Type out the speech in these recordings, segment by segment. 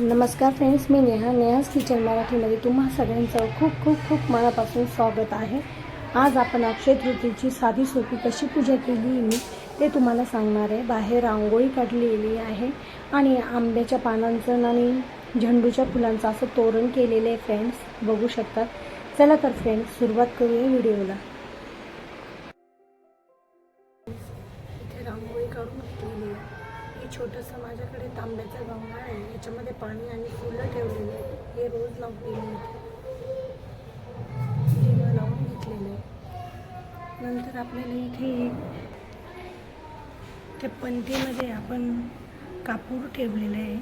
नमस्कार फ्रेंड्स मी नेहा. नेहाज किचन मराठीमध्ये तुम्हा सगळ्यांचं खूप खूप खूप मनापासून स्वागत आहे. आज आपण अक्षय तृतीची साधी सोपी कशी पूजा केली मी ते तुम्हाला सांगणार आहे. बाहेर रांगोळी काढलेली आहे आणि आंब्याच्या पानांचं आणि झेंडूच्या फुलांचं असं तोरण केलेलं आहे फ्रेंड्स. बघू शकतात चला तर फ्रेंड्स सुरुवात करूया व्हिडिओला. इथे रांगोळी काढून घेतलेली आहे. हे छोटंसं माझ्याकडे तांब्याचं गंगा आहे. याच्यामध्ये पाणी आणि फुलं ठेवलेली आहे हे रोज लावते मी लावून घेतलेलं आहे नंतर आपल्याला इथे त्या पंतीमध्ये आपण कापूर ठेवलेला आहे.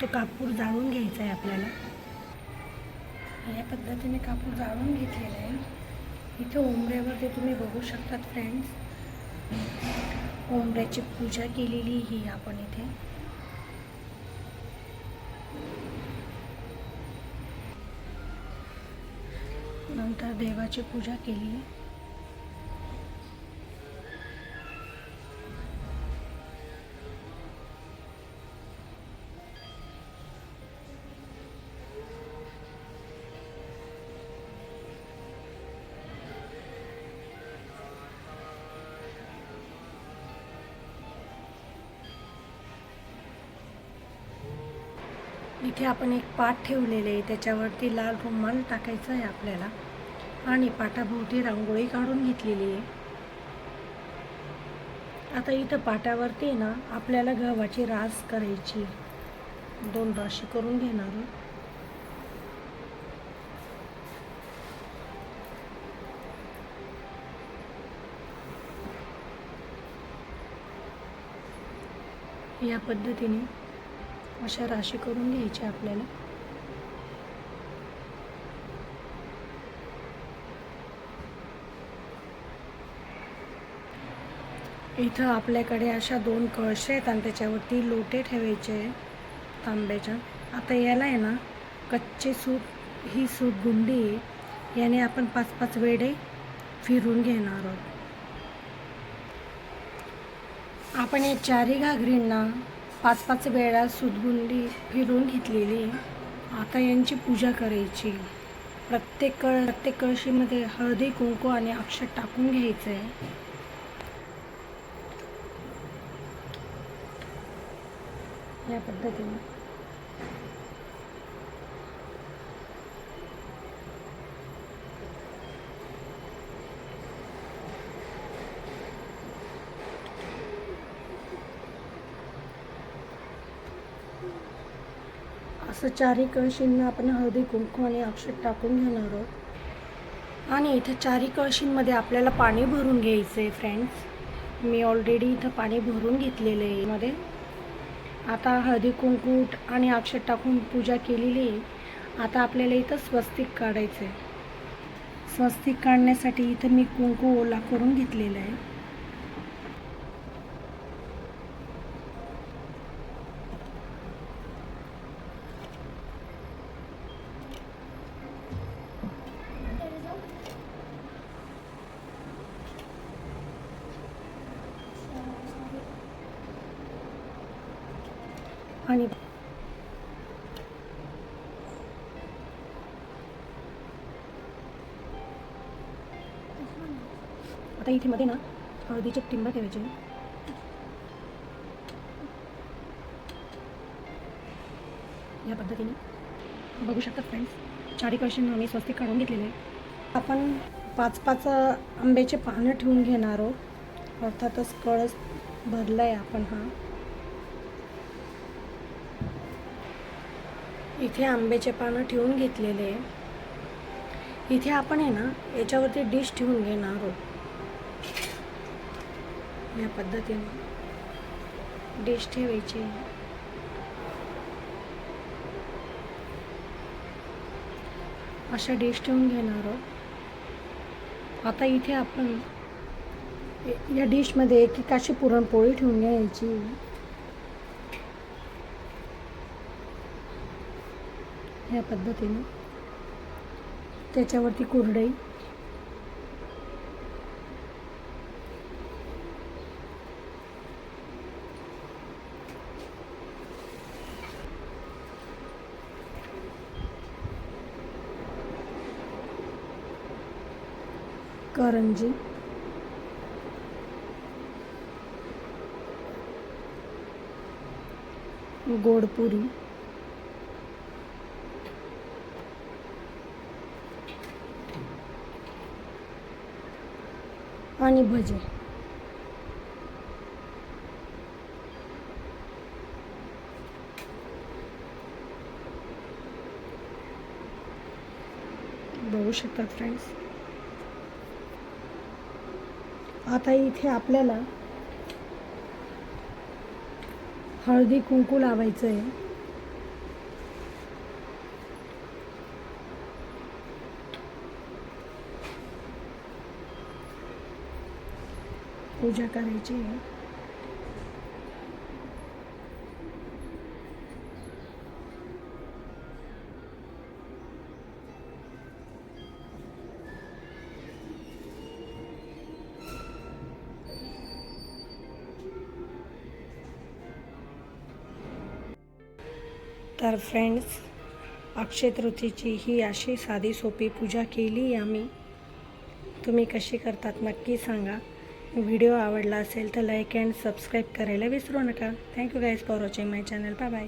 तो कापूर जाळून घ्यायचा आहे आपल्याला. या पद्धतीने कापूर जाळून घेतलेला आहे. इथे उंबऱ्यावरती तुम्ही बघू शकतात फ्रेंड्स कोंबड्याची पूजा केलेली ही आपण इथे. नंतर देवाची पूजा केली. इथे आपण एक पाट ठेवलेले आहे. त्याच्यावरती लाल रुमाल टाकायचा आहे आपल्याला. आणि पाटाभोवती रांगोळी काढून घेतलेली आहे. आता इथं पाटावरती ना आपल्याला गव्हाची रास करायची दोन राशी करून घेणार या पद्धतीने अशा राशी करून घ्यायच्या आपल्याला. इथं आपल्याकडे अशा दोन कळशे आहेत आणि त्याच्यावरती लोटे ठेवायचे तांब्याच्या. आता याला आहे ना कच्चे सूप ही सूप गुंडी आहे. याने आपण पाच पाच वेळे फिरून घेणार आहोत. आपण या चारी घागरींना पाच पाच वेळा सुदगुंडी फिरून घेतलेली. आता यांची पूजा करायची. प्रत्येक कळ प्रत्येक कळशीमध्ये हळदी कुंकू आणि अक्षर टाकून घ्यायचं आहे या पद्धतीने. असं चारी कळशींना आपण हळदी कुंकू आणि अक्षत टाकून घेणार आहोत. आणि इथं चारही कळशींमध्ये आपल्याला पाणी भरून घ्यायचं आहे फ्रेंड्स मी ऑलरेडी इथं पाणी भरून घेतलेलं आहे मध्ये. आता हळदी कुंकू आणि अक्षत टाकून पूजा केलेली आहे. आता आपल्याला इथं स्वस्तिक काढायचं आहे स्वस्तिक काढण्यासाठी इथं मी कुंकू ओला करून घेतलेला आहे. आणि आता इथे मध्ये ना हळदीचे टिंब ठेवायचे. या पद्धतीने. बघू शकतात फ्रेंड्स चारी कळशींना आम्ही स्वस्तिक काढून घेतलेले. आहे आपण पाच पाच आंब्याचे पानं ठेवून घेणार आहोत. अर्थातच कळस भरला आहे आपण हा. इथे आंब्याचे पानं ठेवून घेतलेले. आहे इथे आपण आहे ना याच्यावरती डिश ठेवून घेणार आहोत. या पद्धतीने. डिश ठेवायची. अशा डिश ठेवून घेणार आहोत. आता इथे आपण या डिशमध्ये एक एक अशी पुरणपोळी ठेवून घ्यायची. ह्या पद्धतीने. त्याच्यावरती कुरडई. करंजी. गोडपुरी. आणि भजे. बघू शकतात फ्रेंड्स आता इथे आपल्याला हळदी कुंकू लावायचं आहे पूजा करायची आहे. तर फ्रेंड्स अक्षय तृतीची ही अशी साधी सोपी पूजा केली आम्ही. तुम्ही कशी करतात नक्की सांगा. व्हिडिओ आवडला असेल तर लाईक अँड सबस्क्राईब करायला विसरू नका. Thank you guys for watching my channel bye bye